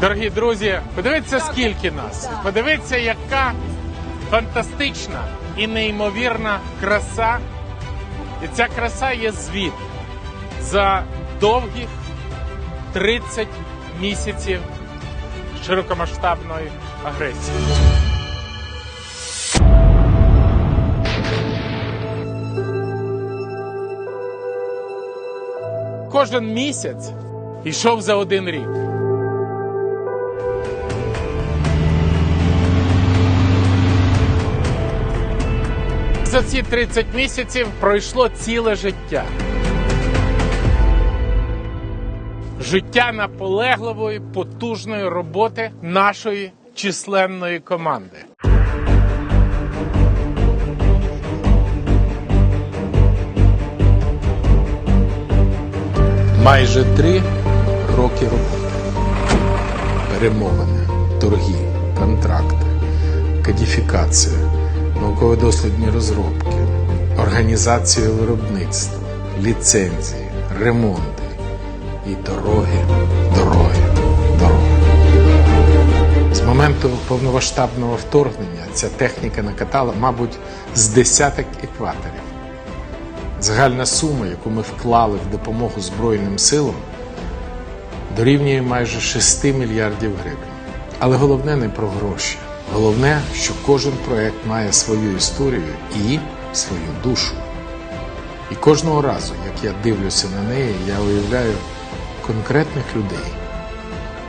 Дорогі друзі, подивіться, скільки нас. Подивіться, яка фантастична і неймовірна краса. І ця краса є звіт за довгих 30 місяців широкомасштабної агресії. Кожен місяць йшов за один рік. За ці 30 місяців пройшло ціле життя. Життя наполегливої, потужної роботи нашої численної команди. Майже три роки роботи. Перемовини, торги, контракти, кодифікація, науково-дослідні розробки, організація виробництва, ліцензії, ремонти і дороги, дороги, дороги. З моменту повномасштабного вторгнення ця техніка накатала, мабуть, з десяток екваторів. Загальна сума, яку ми вклали в допомогу Збройним силам, дорівнює майже 6 мільярдів гривень. Але головне не про гроші. Головне, що кожен проект має свою історію і свою душу. І кожного разу, як я дивлюся на неї, я уявляю конкретних людей,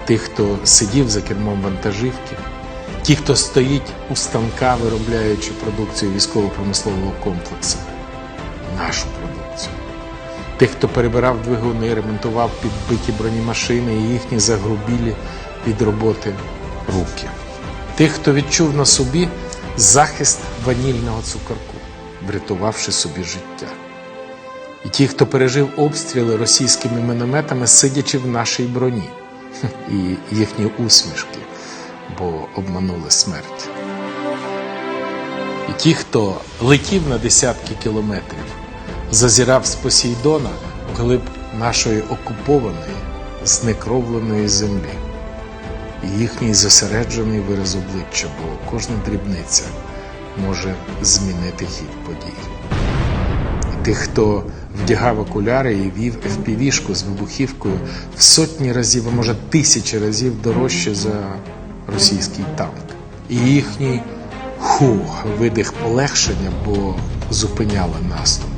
тих, хто сидів за кермом вантажівки, ті, хто стоїть у станка, виробляючи продукцію військово-промислового комплексу, нашу продукцію. Тих, хто перебирав двигуни, ремонтував підбиті бронемашини і їхні загрубілі від роботи руки. Тих, хто відчув на собі захист ванільного цукорку, врятувавши собі життя. І ті, хто пережив обстріли російськими мінометами, сидячи в нашій броні, і їхні усмішки, бо обманули смерть. І ті, хто летів на десятки кілометрів, зазірав з Посейдона вглиб нашої окупованої, знекровленої землі. І їхній зосереджений вираз обличчя, бо кожна дрібниця може змінити хід подій. Тих, хто вдягав окуляри і вів FPV-шку з вибухівкою в сотні разів, а може тисячі разів дорожче за російський танк. І їхній ху, видих полегшення, бо зупиняли наступ.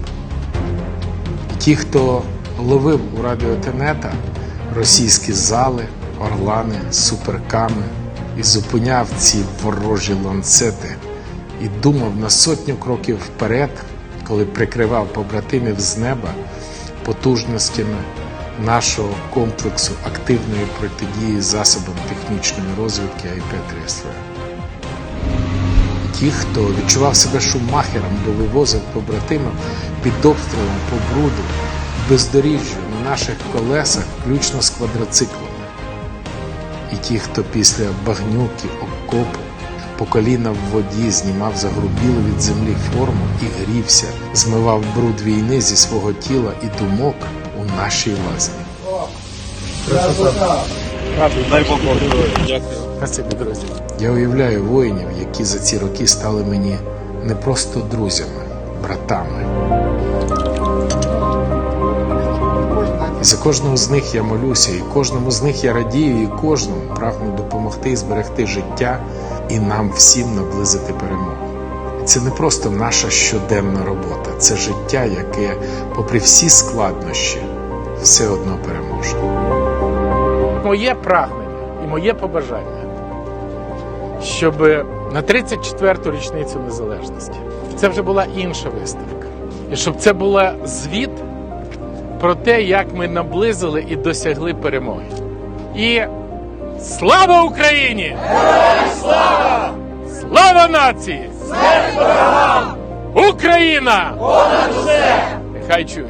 Ті, хто ловив у радіотенета російські зали, орлани, суперками і зупиняв ці ворожі ланцети і думав на сотню кроків вперед, коли прикривав побратимів з неба потужностями нашого комплексу активної протидії засобам технічної розвідки АІП-3СВ. Ті, хто відчував себе шумахером, бо вивозив побратимів під обстрілом по бруду, бездоріжжю на наших колесах, включно з квадроциклами. І ті, хто після багнюки, окопу, по коліна в воді знімав загрубілу від землі форму і грівся, змивав бруд війни зі свого тіла і думок у нашій лазні. Дякую. Я уявляю воїнів, які за ці роки стали мені не просто друзями, братами. І за кожного з них я молюся, і кожному з них я радію, і кожному прагну допомогти і зберегти життя і нам всім наблизити перемогу. Це не просто наша щоденна робота, це життя, яке, попри всі складнощі, все одно переможе. Моє прагнення і моє побажання, щоб на 34-ту річницю незалежності це вже була інша виставка. І щоб це була звіт про те, як ми наблизили і досягли перемоги. І слава Україні! слава! Слава нації! Смерть ворогам! Україна! Понад усе! Нехай чують!